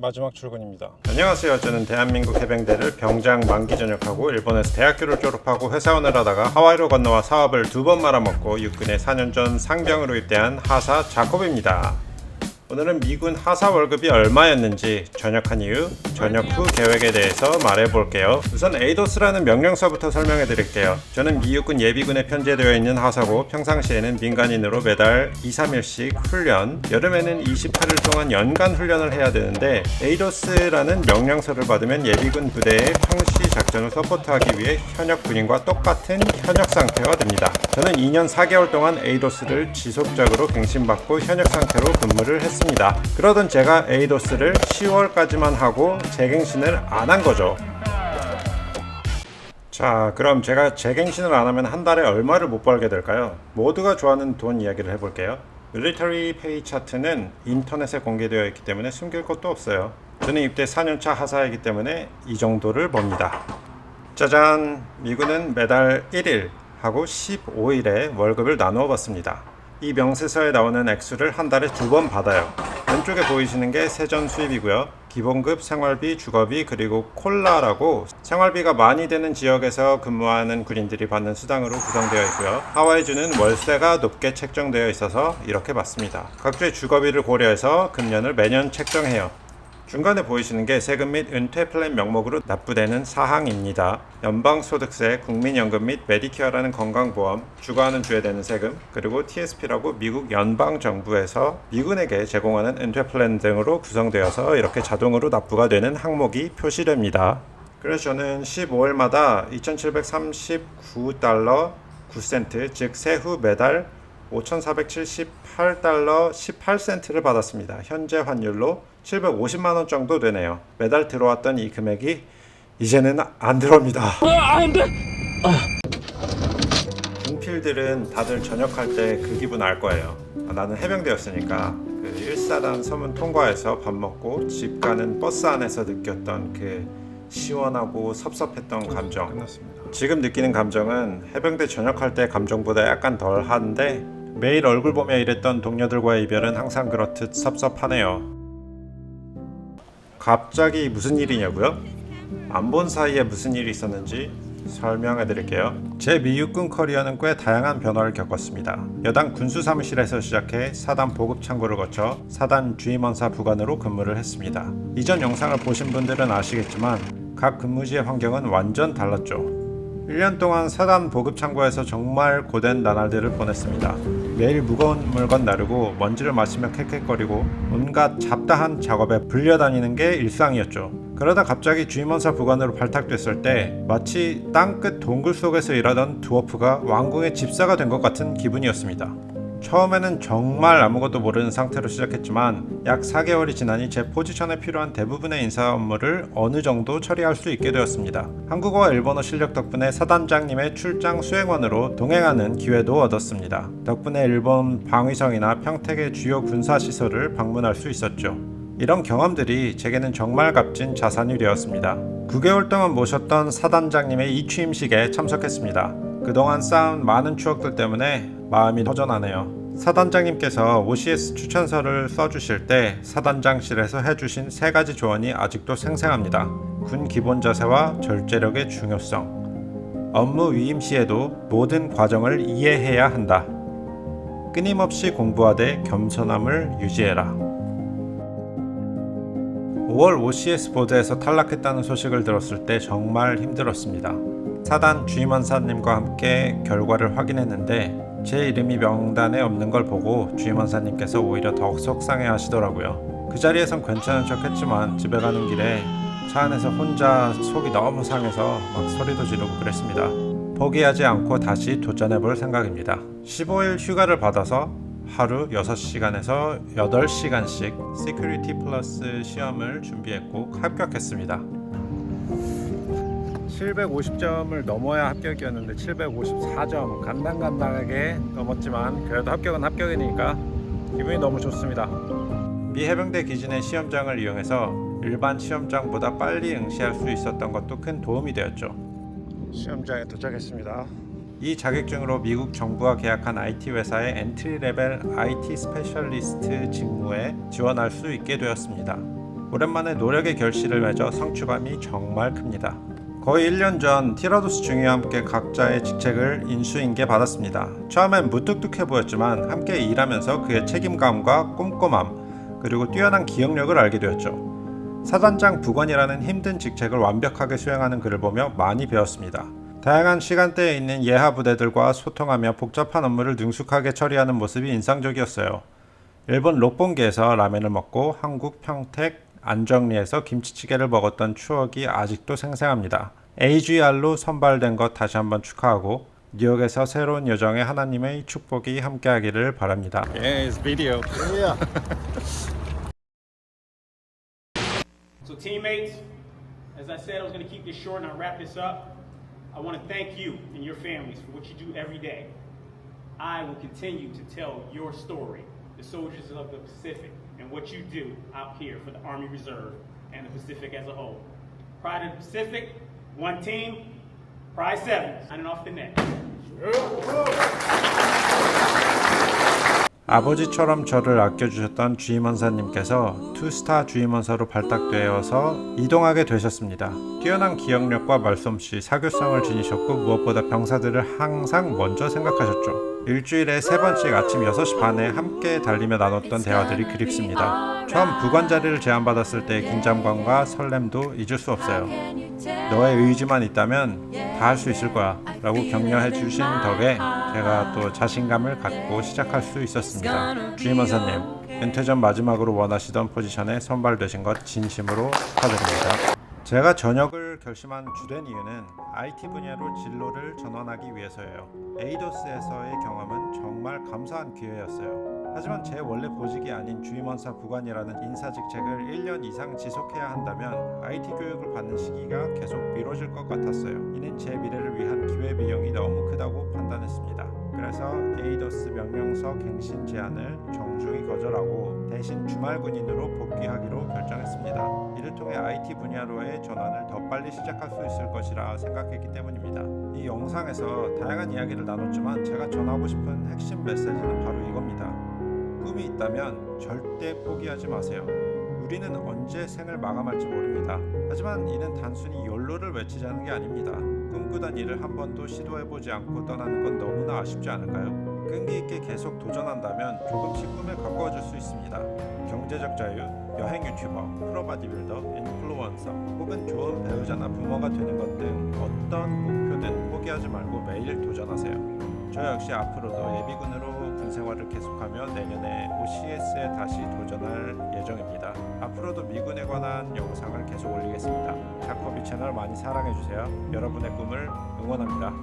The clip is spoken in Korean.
마지막 출근입니다. 안녕하세요. 저는 대한민국 해병대를 병장 만기 전역하고 일본에서 대학교를 졸업하고 회사원을 하다가 하와이로 건너와 사업을 두 번 말아먹고 육군에 4년 전 상병으로 입대한 하사 자콥입니다. 오늘은 미군 하사 월급이 얼마였는지 전역한 이후 전역 후 계획에 대해서 말해볼게요. 우선 에이도스라는 명령서부터 설명해 드릴게요. 저는 미육군 예비군에 편제되어 있는 하사고 평상시에는 민간인으로 매달 2, 3일씩 훈련, 여름에는 28일 동안 연간 훈련을 해야 되는데 에이도스라는 명령서를 받으면 예비군 부대의 평시 작전을 서포트하기 위해 현역 군인과 똑같은 현역 상태가 됩니다. 저는 2년 4개월 동안 에이도스를 지속적으로 갱신받고 현역 상태로 근무를 했습니다. 그러던 제가 에이도스를 10월까지만 하고 재갱신을 안 한 거죠. 자, 그럼 제가 재갱신을 안 하면 한 달에 얼마를 못 벌게 될까요? 모두가 좋아하는 돈 이야기를 해볼게요. 밀리터리 페이 차트는 인터넷에 공개되어 있기 때문에 숨길 것도 없어요. 저는 입대 4년차 하사이기 때문에 이 정도를 법니다. 짜잔! 미군은 매달 1일 하고 15일에 월급을 나누어 받습니다. 이 명세서에 나오는 액수를 한 달에 두 번 받아요. 왼쪽에 보이시는 게 세전 수입이고요. 기본급, 생활비, 주거비, 그리고 콜라라고 생활비가 많이 되는 지역에서 근무하는 군인들이 받는 수당으로 구성되어 있고요. 하와이주는 월세가 높게 책정되어 있어서 이렇게 받습니다. 각주의 주거비를 고려해서 금년을 매년 책정해요. 중간에 보이시는 게 세금 및 은퇴 플랜 명목으로 납부되는 사항입니다. 연방소득세, 국민연금 및 메디케어라는 건강보험, 주거하는 주에 되는 세금, 그리고 TSP라고 미국 연방정부에서 미군에게 제공하는 은퇴 플랜 등으로 구성되어서 이렇게 자동으로 납부가 되는 항목이 표시됩니다. 그래서 저는 15일마다 2739달러 9센트, 즉 세후 매달 5,478달러 18센트를 받았습니다. 현재 환율로 750만 원 정도 되네요. 매달 들어왔던 이 금액이 이제는 안 들어옵니다. 군필들은 다들 전역할 때 그 기분 알 거예요. 아, 나는 해병대였으니까 그 1사단 서문 통과해서 밥 먹고 집 가는 버스 안에서 느꼈던 그 시원하고 섭섭했던 감정. 지금 느끼는 감정은 해병대 전역할 때 감정보다 약간 덜 한데 매일 얼굴 보며 일했던 동료들과의 이별은 항상 그렇듯 섭섭하네요. 갑자기 무슨 일이냐고요? 안 본 사이에 무슨 일이 있었는지 설명해 드릴게요. 제 미육군 커리어는 꽤 다양한 변화를 겪었습니다. 여당 군수 사무실에서 시작해 사단 보급 창고를 거쳐 사단 주임원사 부관으로 근무를 했습니다. 이전 영상을 보신 분들은 아시겠지만 각 근무지의 환경은 완전 달랐죠. 1년 동안 사단 보급 창고에서 정말 고된 나날들을 보냈습니다. 매일 무거운 물건 나르고 먼지를 마시며 캑캑거리고 온갖 잡다한 작업에 불려다니는 게 일상이었죠. 그러다 갑자기 주임원사 부관으로 발탁됐을 때 마치 땅끝 동굴 속에서 일하던 두어프가 왕궁의 집사가 된 것 같은 기분이었습니다. 처음에는 정말 아무것도 모르는 상태로 시작했지만 약 4개월이 지나니 제 포지션에 필요한 대부분의 인사 업무를 어느 정도 처리할 수 있게 되었습니다. 한국어와 일본어 실력 덕분에 사단장님의 출장 수행원으로 동행하는 기회도 얻었습니다. 덕분에 일본 방위성이나 평택의 주요 군사시설을 방문할 수 있었죠. 이런 경험들이 제게는 정말 값진 자산이 되었습니다. 9개월 동안 모셨던 사단장님의 이 취임식에 참석했습니다. 그동안 쌓은 많은 추억들 때문에 마음이 허전하네요. 사단장님께서 OCS 추천서를 써주실 때 사단장실에서 해주신 세 가지 조언이 아직도 생생합니다. 군 기본 자세와 절제력의 중요성. 업무 위임 시에도 모든 과정을 이해해야 한다. 끊임없이 공부하되 겸손함을 유지해라. 5월 OCS 보드에서 탈락했다는 소식을 들었을 때 정말 힘들었습니다. 사단 주임원사님과 함께 결과를 확인했는데 제 이름이 명단에 없는 걸 보고 주임 원사님께서 오히려 더욱 속상해 하시더라고요. 그 자리에선 괜찮은 척 했지만 집에 가는 길에 차 안에서 혼자 속이 너무 상해서 막 소리도 지르고 그랬습니다. 포기하지 않고 다시 도전해 볼 생각입니다. 15일 휴가를 받아서 하루 6시간에서 8시간씩 시큐리티 플러스 시험을 준비했고 합격했습니다. 750점을 넘어야 합격이었는데 754점 간당간당하게 넘었지만 그래도 합격은 합격이니까 기분이 너무 좋습니다. 미 해병대 기준의 시험장을 이용해서 일반 시험장보다 빨리 응시할 수 있었던 것도 큰 도움이 되었죠. 시험장에 도착했습니다. 이 자격증으로 미국 정부가 계약한 IT 회사의 엔트리 레벨 IT 스페셜리스트 직무에 지원할 수 있게 되었습니다. 오랜만에 노력의 결실을 맺어 성취감이 정말 큽니다. 거의 1년 전 티라도스 중위와 함께 각자의 직책을 인수인계 받았습니다. 처음엔 무뚝뚝해 보였지만 함께 일하면서 그의 책임감과 꼼꼼함 그리고 뛰어난 기억력을 알게 되었죠. 사단장 부관이라는 힘든 직책을 완벽하게 수행하는 그를 보며 많이 배웠습니다. 다양한 시간대에 있는 예하 부대들과 소통하며 복잡한 업무를 능숙하게 처리하는 모습이 인상적이었어요. 일본 록봉기에서 라면을 먹고 한국 평택 안정리에서 김치찌개를 먹었던 추억이 아직도 생생합니다. AGR로 선발된 것 다시 한번 축하하고 뉴욕에서 새로운 여정에 하나님의 축복이 함께하기를 바랍니다. Yes, video. Yeah. So, teammates, as I said, I was going to keep this short and I'll wrap this up. I want to thank you and your families for what you do every day. I will continue to tell your story, the soldiers of the Pacific, and what you do out here for the Army Reserve and the Pacific as a whole. Pride of the Pacific, one team, Pride 7, signing off the net. 아버지처럼 저를 아껴주셨던 주임원사님께서 투스타 주임원사로 발탁되어서 이동하게 되셨습니다. 뛰어난 기억력과 말솜씨, 사교성을 지니셨고 무엇보다 병사들을 항상 먼저 생각하셨죠. 일주일에 세 번씩 아침 6시 반에 함께 달리며 나눴던 대화들이 그립습니다. 처음 부관 자리를 제안받았을 때의 긴장감과 설렘도 잊을 수 없어요. 너의 의지만 있다면 다 할 수 있을 거야 라고 격려해 주신 덕에 제가 또 자신감을 갖고 시작할 수 있었습니다. 주임 원사님, 은퇴 전 마지막으로 원하시던 포지션에 선발되신 것 진심으로 축하드립니다. 제가 전역을 결심한 주된 이유는 IT 분야로 진로를 전환하기 위해서예요. 에이도스에서의 경험은 정말 감사한 기회였어요. 하지만 제 원래 보직이 아닌 주임원사 부관이라는 인사 직책을 1년 이상 지속해야 한다면 IT 교육을 받는 시기가 계속 미뤄질 것 같았어요. 이는 제 미래를 위한 기회 비용이 너무 크다고 판단했습니다. 그래서 에이도스 명령서 갱신 제안을 정중히 거절하고 대신 주말 군인으로 복귀하기로 결정했습니다. 이를 통해 IT 분야로의 전환을 더 빨리 시작할 수 있을 것이라 생각했기 때문입니다. 이 영상에서 다양한 이야기를 나눴지만 제가 전하고 싶은 핵심 메시지는 바로 이겁니다. 꿈이 있다면 절대 포기하지 마세요. 우리는 언제 생을 마감할지 모릅니다. 하지만 이는 단순히 연로를 외치자는 게 아닙니다. 꿈꾸던 일을 한 번도 시도해보지 않고 떠나는 건 너무나 아쉽지 않을까요? 끈기 있게 계속 도전한다면 조금씩 꿈에 가까워질 수 있습니다. 경제적 자유, 여행 유튜버, 프로바디빌더, 인플루언서, 혹은 좋은 배우자나 부모가 되는 것 등 어떤 목표든 포기하지 말고 매일 도전하세요. 저 역시 앞으로도 예비군으로 군 생활을 계속하며 내년에 OCS에 다시 도전할 예정입니다. 앞으로도 미군에 관한 영상을 계속 올리겠습니다. 자커비 채널 많이 사랑해주세요. 여러분의 꿈을 응원합니다.